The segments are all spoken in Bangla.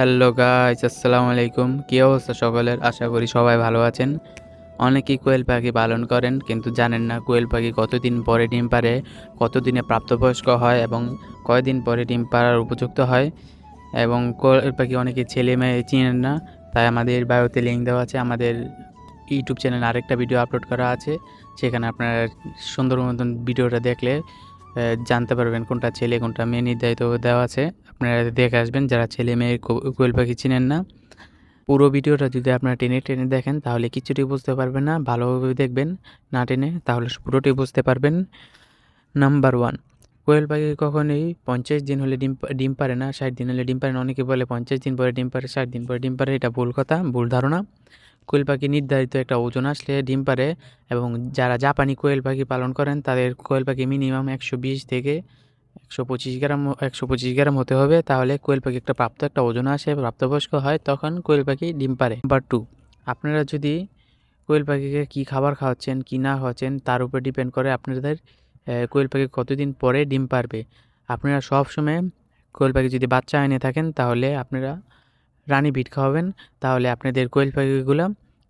হ্যালো গাইস, আসসালামু আলাইকুম। কী অবস্থা সকলের? আশা করি সবাই ভালো আছেন। অনেকেই কোয়েল পাখি পালন করেন, কিন্তু জানেন না কোয়েল পাখি কতদিন পরে ডিম পারে কতদিনে প্রাপ্তবয়স্ক হয় এবং কয়দিন পরে ডিম পাড়ার উপযুক্ত হয়। এবং কোয়েল পাখি অনেকে ছেলে মেয়ে চিনেন না, তাই আমাদের বায়োতে লিঙ্ক দেওয়া আছে। আমাদের ইউটিউব চ্যানেলে আরেকটা ভিডিও আপলোড করা আছে, সেখানে আপনারা সুন্দর মতন ভিডিওটা দেখলে জানতে পারবেন কোনটা ছেলে, কোনটা মেয়ে নির্ধারিত দেওয়া আছে। আপনারা দেখে আসবেন, যারা ছেলে, মেয়ে কোয়েল পাখি চিনেন না। পুরো ভিডিওটা যদি আপনারা টেনে টেনে দেখেন, তাহলে কিছুটি বুঝতে পারবেন না। ভালোভাবে দেখবেন, না টেনে, তাহলে পুরোটি বুঝতে পারবেন। নাম্বার ওয়ান, কোয়েল পাখি কখনোই পঞ্চাশ দিন হলে ডিম ডিম পারে না, ষাট দিন হলে ডিম পারে না। অনেকে বলে পঞ্চাশ দিন পরে ডিম পারে, ষাট দিন পরে ডিম পারে, এটা ভুল কথা, ভুল ধারণা। কোয়েল পাখি নির্ধারিত একটা ওজন আসলে ডিম পারে এবং যারা জাপানি কোয়েল পাখি পালন করেন, তাদের কোয়েল পাখি মিনিমাম একশো বিশ থেকে একশো পঁচিশ গ্রাম, একশো পঁচিশ গ্রাম হতে হবে। তাহলে কোয়েল পাখি একটা প্রাপ্ত একটা ওজন আসে, প্রাপ্তবয়স্ক হয়, তখন কোয়েল পাখি ডিম পারে। নাম্বার টু আপনারা যদি কোয়েল পাখিকে কী খাবার খাওয়াচ্ছেন, কী না খাওয়াচ্ছেন, তার উপর ডিপেন্ড করে আপনাদের কোয়েল পাখি কতদিন পরে ডিম পারবে। আপনারা সব সময় কোয়েল পাখি যদি বাচ্চা এনে থাকেন, তাহলে আপনারা রানী বিট খাওয়াবেন, তাহলে আপনাদের কোয়েল পাখিগুলো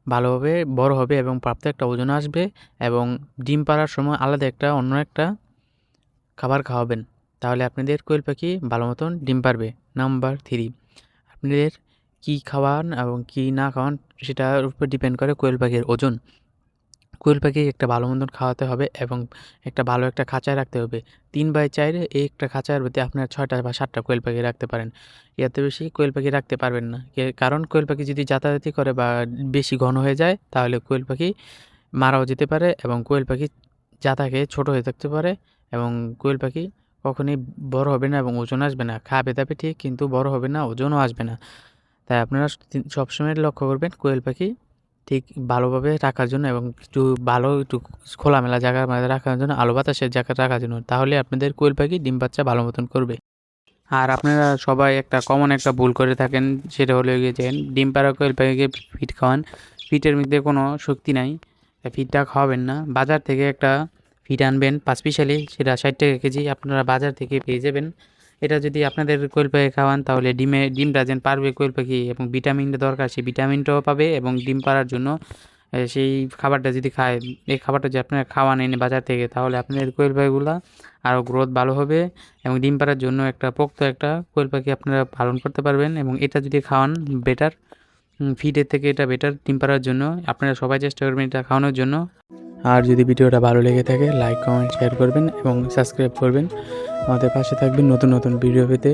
ভালোভাবে বড় হবে এবং প্রাপ্ত একটা ওজন আসবে এবং ডিম পাড়ার সময় আলাদা একটা, অন্য একটা খাবার খাওয়াবেন। তাহলে আপনাদের কোয়েল পাখি ভালো মতন ডিম পারবে নাম্বার থ্রি, আপনাদের কী খাওয়ান এবং কী না খাওয়ান সেটার উপর ডিপেন্ড করে কোয়েল পাখির ওজন। কোয়েল পাখি একটা ভালো মতন খাওয়াতে হবে এবং একটা ভালো একটা খাঁচায় রাখতে হবে। তিন বাই চারে এই একটা খাঁচার মধ্যে আপনার ছয়টা বা সাতটা কোয়েল পাখি রাখতে পারেন। এত বেশি কোয়েল পাখি রাখতে পারবেন না। কারণ কোয়েল পাখি যদি যাতায়াতি করে বা বেশি ঘন হয়ে যায়, তাহলে কোয়েল পাখি মারাও যেতে পারে এবং কোয়েল পাখি জাতাকে ছোটো হয়ে থাকতে পারে এবং কোয়েল পাখি কখনই বড় হবে না এবং ওজন আসবে না। খাবে দাবে ঠিক, কিন্তু বড় হবে না, ওজনও আসবে না। তাই আপনারা সবসময় লক্ষ্য করবেন কোয়েল পাখি ঠিক ভালোভাবে রাখার জন্য এবং একটু ভালো একটু খোলামেলা জায়গার মধ্যে রাখার জন্য, আলো বাতাসের জায়গা রাখার জন্য, তাহলে আপনাদের কোয়েল পাখি ডিম বাচ্চা ভালো মতন করবে। আর আপনারা সবাই একটা কমন একটা ভুল করে থাকেন, সেটা হলো গিয়ে ডিম পাড়া কোয়েল পাখিকে ফিট খাওয়ান। ফিটের মধ্যে কোনো শক্তি নাই ফিটটা খাওয়াবেন না। বাজার থেকে একটা ফিট আনবেন, পাঁচ পিসালি সেটা ষাট টাকা কেজি, আপনারা বাজার থেকে পেয়ে যাবেন। এটা যদি আপনাদের কোয়েল পাখি খাওয়ান, তাহলে ডিমে ডিমটা যেন পারবে কোয়েল পাখি এবং ভিটামিনটা দরকার, সেই ভিটামিনটাও পাবে এবং ডিম পাড়ার জন্য সেই খাবারটা যদি খায়, এই খাবারটা যদি আপনারা খাওয়ান এনে বাজার থেকে, তাহলে আপনাদের কোয়েল পাখিগুলো আরও গ্রোথ ভালো হবে এবং ডিম পাড়ার জন্য একটা পোক্ত একটা কোয়েল পাখি আপনারা পালন করতে পারবেন এবং এটা যদি খাওয়ান বেটার ফিডের থেকে এটা বেটার ডিম পাড়ার জন্য, আপনারা সবাই চেষ্টা করবেন এটা খাওয়ানোর জন্য। আর যদি ভিডিওটা ভালো লেগে থাকে লাইক কমেন্ট শেয়ার করবেন এবং সাবস্ক্রাইব করবেন। আমাদের পাশে থাকবেন নতুন নতুন ভিডিও পেতে।